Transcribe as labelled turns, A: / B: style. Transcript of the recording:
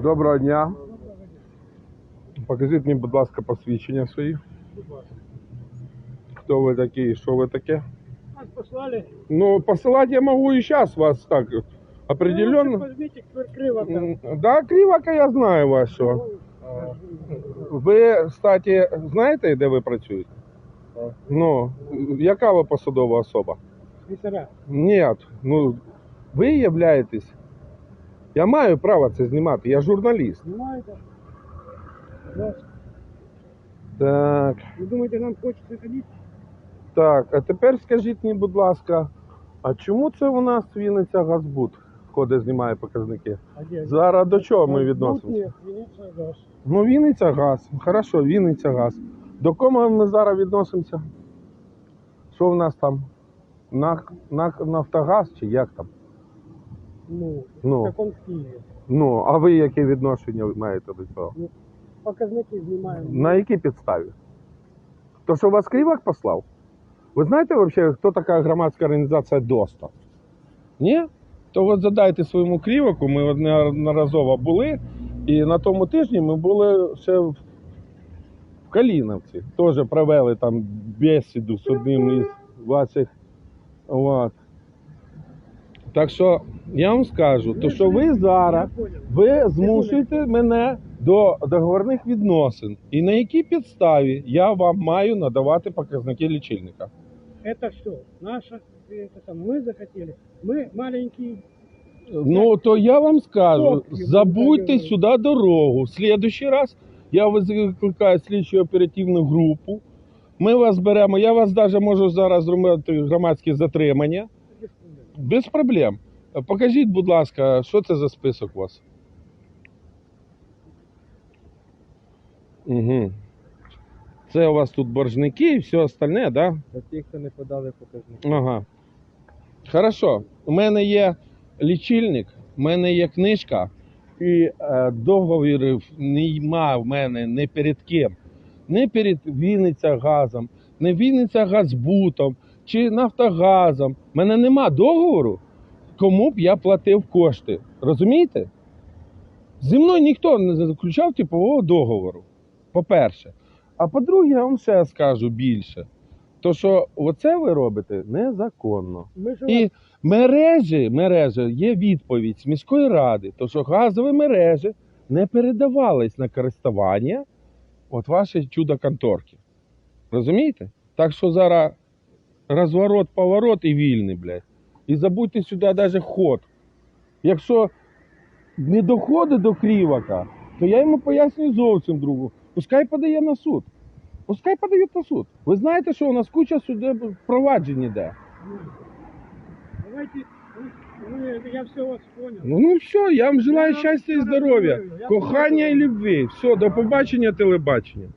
A: Доброго дня. Покажіть мені, будь ласка, посвідчення свої. Хто ви такі і що ви таке?
B: Нас послали.
A: Ну, посилати я можу і зараз вас так
B: Ну,
A: определенно.
B: возьмите криво там.
A: М, Да, кривака я знаю вашого. Ви, кстати, знаєте, де ви працюєте? Ну, яка ви посадова особа?
B: Слесаря.
A: Ні, ну ви являєтесь. Я маю право це знімати, я журналіст.
B: Вас.
A: Так,
B: Вы думаете, нам хочется ходить?
A: так, а тепер скажіть мені, будь ласка, а чому це у нас Вінниця Газбут ходить, знімає показники?
B: А?
A: Зараз до чого ми відносимося?
B: Венеция газ.
A: Ну, Вінниця газ. Хорошо, Вінниця газ. До кого ми зараз відносимося? Що в нас там? На, на, Нафтогаз чи як там?
B: Ну,
A: Ну.
B: как он в.
A: Ну, а ви яке відношення маєте до цього?
B: Показники снимаем.
A: На якій підставі? То, що вас Кривак послав? Ви знаєте взагалі, хто така громадська організація ДОСТа? Ні? То от задайте своєму Криваку, ми одноразово були, і на тому тижні ми були ще в в Каліновці. Теж провели там бесіду з одним із ваших. От. Так що я вам скажу, то що ви зараз
B: Я понял.
A: ви змушуєте мене до договорних відносин. І на якій підставі я вам маю надавати показники лічильника?
B: Это что? Наша, это там, мы захотели. Мы маленький.
A: Ну то я вам скажу,
B: Ок,
A: забудьте
B: договір.
A: сюди дорогу. В следующий раз я вас викликаю слідчу оперативну групу. Ми вас беремо. Я вас навіть можу зараз зробити громадське затримання.
B: без проблем.
A: Покажіть, будь ласка, що це за список у вас? Угу. Це у вас тут боржники і все остальне, так? Да?
C: Для тих, хто не подали показники.
A: Ага. Хорошо. У мене є лічильник, у мене є книжка, і е, договірів нема в мене не перед ким. Не перед Вінниця газом, не Вінниця газбутом чи Нафтогазом. У мене нема договору, кому б я платив кошти. Розумієте? Зі мною ніхто не заключав типового договору. По-перше. А по-друге, я вам ще скажу більше. То що оце ви робите незаконно. І мережі, мережі є відповідь з міської ради, то що газові мережі не передавались на користування от ваші чудо-конторки. Розумієте? Так що зараз розворот, поворот і вільний, блядь. І забудьте сюди навіть ход. Якщо не доходить до крівака, то я йому пояснюю зовсім другу. Пускай подає на суд. Пускай подають на суд. Ви знаєте, що у нас куча судеб проваджень іде.
B: давайте, мы- мы- я все вас понял.
A: Ну, ну все, я вам желаю
B: Я
A: щастя і здоров'я, кохання і любві. Все, до побачення, телебачення.